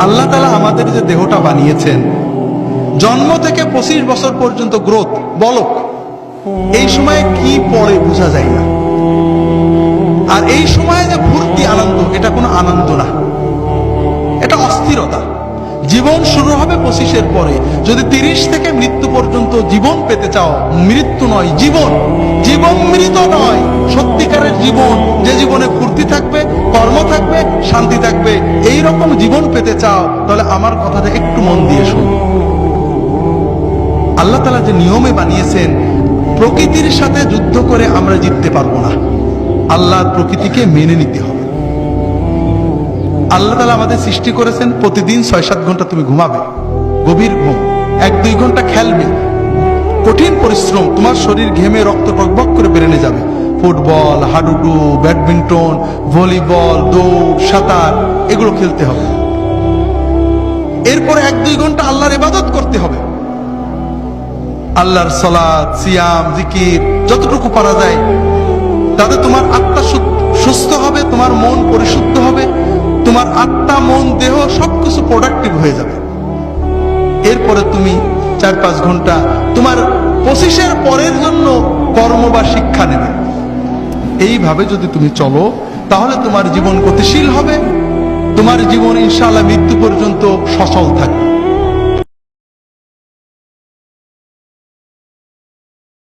আল্লাহ তালা আমাদের যে দেহটা বানিয়েছেন, জন্ম থেকে পঁচিশ বছর পর্যন্ত গ্রোথ বলক এই সময়ে কি পড়ে বোঝা যায় না। আর এই সময়ে যে ফুর্তি আনন্দ, এটা কোনো আনন্দ না। এটা অস্থিরতা। জীবন শুরু হবে পঁচিশের পরে। যদি তিরিশ থেকে মৃত্যু পর্যন্ত জীবন পেতে চাও, মৃত্যু নয়, জীবন। জীবন মৃত নয়, সত্যিকারের জীবন। যে জীবনে ফুর্তি থাকবে কর্ম থাকবে, শান্তি থাকবে এই রকম জীবন পেতে চাও, তাহলে আমার কথাটা একটু মন দিয়ে শুনো। আল্লাহ তালা যে নিয়মে বানিয়েছেন, প্রকৃতির সাথে যুদ্ধ করে আমরা জিততে পারব না। আল্লাহর প্রকৃতিকে মেনে নিতে হবে। আল্লাহ তালা আমাদের সৃষ্টি করেছেন, প্রতিদিন ছয় সাত ঘণ্টা তুমি ঘুমাবে। গভীর ঘুম। এক, দুই ঘণ্টা খেলবে। কঠিন পরিশ্রম, তোমার শরীর ঘেমে রক্ত টকবক করে বেরেনে যাবে। ফুটবল, হাডুডু, ব্যাডমিন্টন, ভলিবল, দৌড়, সাঁতার, এগুলো খেলতে হবে। এরপর এক দুই ঘণ্টা আল্লাহর ইবাদত করতে হবে। আল্লাহর সলাদ সিয়াম, জিকির, যতটুকু পারা যায়, তাতে তোমার আত্মা সুস্থ হবে, তোমার মন পরিশুদ্ধ হবে, তোমার আত্মা, মন, দেহ সবকিছু প্রোডাক্টিভ হয়ে যাবে। এরপরে তুমি চার পাঁচ ঘণ্টা তোমার পঁচিশের পরের জন্য কর্ম বা শিক্ষা নেবে। এইভাবে যদি তুমি চলো, তাহলে তোমার জীবন গতিশীল হবে। তোমার জীবন ইনশাআল্লাহ মৃত্যু পর্যন্ত সচল থাকবে।